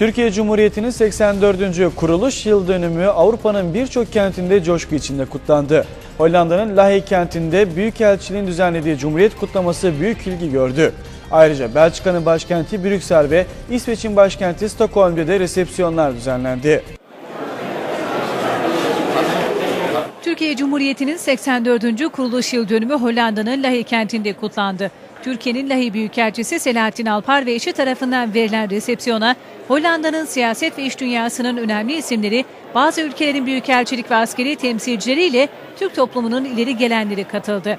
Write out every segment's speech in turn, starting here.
Türkiye Cumhuriyeti'nin 84. kuruluş yıl dönümü Avrupa'nın birçok kentinde coşku içinde kutlandı. Hollanda'nın Lahey kentinde Büyükelçiliğin düzenlediği Cumhuriyet kutlaması büyük ilgi gördü. Ayrıca Belçika'nın başkenti Brüksel ve İsveç'in başkenti Stockholm'de de resepsiyonlar düzenlendi. Türkiye Cumhuriyeti'nin 84. kuruluş yıl dönümü Hollanda'nın Lahey kentinde kutlandı. Türkiye'nin Lahey Büyükelçisi Selahattin Alpar ve eşi tarafından verilen resepsiyona Hollanda'nın siyaset ve iş dünyasının önemli isimleri, bazı ülkelerin büyükelçilik ve askeri temsilcileriyle Türk toplumunun ileri gelenleri katıldı.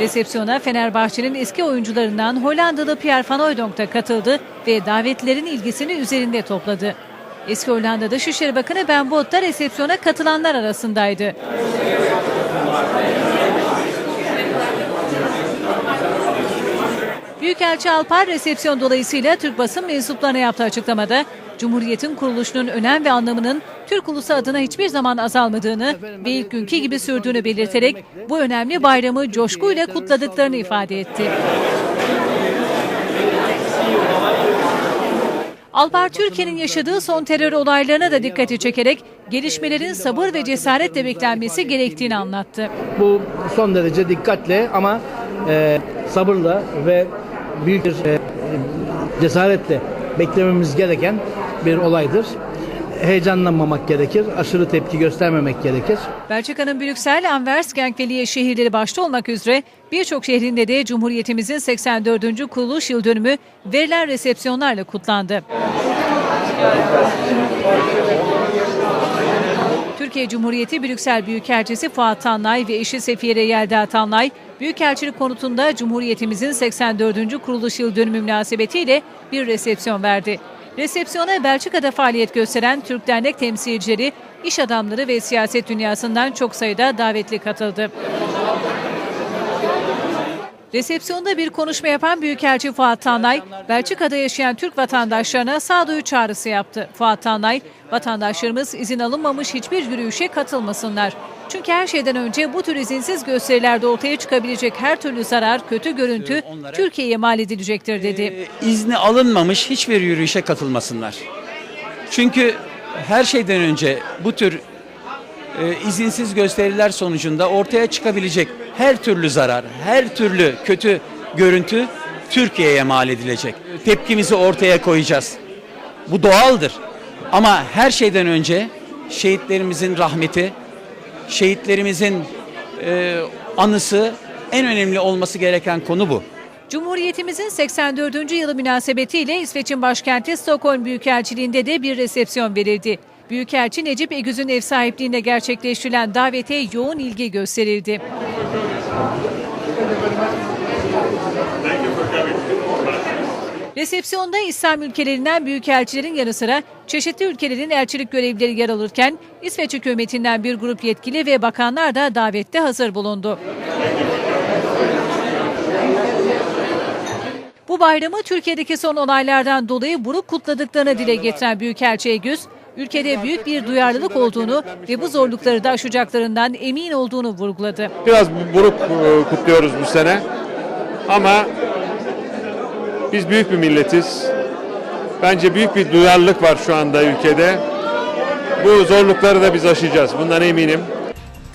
Resepsiyona Fenerbahçe'nin eski oyuncularından Hollandalı Pierre van Hooijdonk da katıldı ve davetlilerin ilgisini üzerinde topladı. Eski Hollanda Dışişleri Bakanı Ben Bot da resepsiyona katılanlar arasındaydı. Büyükelçi Alpar resepsiyon dolayısıyla Türk basın mensuplarına yaptığı açıklamada Cumhuriyet'in kuruluşunun önem ve anlamının Türk ulusu adına hiçbir zaman azalmadığını ve ilk günkü gibi sürdüğünü belirterek bu önemli bayramı coşkuyla kutladıklarını ifade etti. Alpar Türkiye'nin yaşadığı son terör olaylarına da dikkati çekerek gelişmelerin sabır ve cesaretle beklenmesi gerektiğini anlattı. Bu son derece dikkatle ama e, sabırla ve büyük bir e, cesaretle beklememiz gereken bir olaydır. Heyecanlanmamak gerekir, aşırı tepki göstermemek gerekir. Belçika'nın Brüksel, Anvers, Genk ve şehirleri başta olmak üzere birçok şehrinde de Cumhuriyetimizin 84. kuruluş yıl dönümü verilen resepsiyonlarla kutlandı. Türkiye Cumhuriyeti Brüksel Büyükelçisi Fuat Tanlay ve eşi Sefiye Yelda Tanlay, Büyükelçilik konutunda Cumhuriyetimizin 84. kuruluş yıl dönümü münasebetiyle bir resepsiyon verdi. Resepsiyona Belçika'da faaliyet gösteren Türk dernek temsilcileri, iş adamları ve siyaset dünyasından çok sayıda davetli katıldı. Resepsiyonda bir konuşma yapan Büyükelçi Fuat Tanlay, Belçika'da yaşayan Türk vatandaşlarına sağduyu çağrısı yaptı. Fuat Tanlay, vatandaşlarımız izin alınmamış hiçbir yürüyüşe katılmasınlar. Çünkü her şeyden önce bu tür izinsiz gösterilerde ortaya çıkabilecek her türlü zarar, kötü görüntü Türkiye'ye mal edilecektir dedi. e, izni alınmamış hiçbir yürüyüşe katılmasınlar. Çünkü her şeyden önce bu tür e, izinsiz gösteriler sonucunda ortaya çıkabilecek her türlü zarar, her türlü kötü görüntü Türkiye'ye mal edilecek. Tepkimizi ortaya koyacağız. Bu doğaldır. Ama her şeyden önce şehitlerimizin rahmeti, şehitlerimizin e, anısı en önemli olması gereken konu bu. Cumhuriyetimizin 84. yılı münasebetiyle İsveç'in başkenti Stockholm Büyükelçiliğinde de bir resepsiyon verildi. Büyükelçi Necip Egüz'ün ev sahipliğinde gerçekleştirilen davete yoğun ilgi gösterildi. Resepsiyonda İslam ülkelerinden büyükelçilerin yanı sıra çeşitli ülkelerin elçilik görevlileri yer alırken İsveç hükümetinden bir grup yetkili ve bakanlar da davette hazır bulundu. Bu bayramı Türkiye'deki son olaylardan dolayı buruk kutladıklarını dile getiren Büyükelçi Egüz, ülkede büyük bir duyarlılık olduğunu ve bu zorlukları da aşacaklarından emin olduğunu vurguladı. Biraz buruk e, kutluyoruz bu sene. Ama biz büyük bir milletiz. Bence büyük bir duyarlılık var şu anda ülkede. Bu zorlukları da biz aşacağız. Bundan eminim.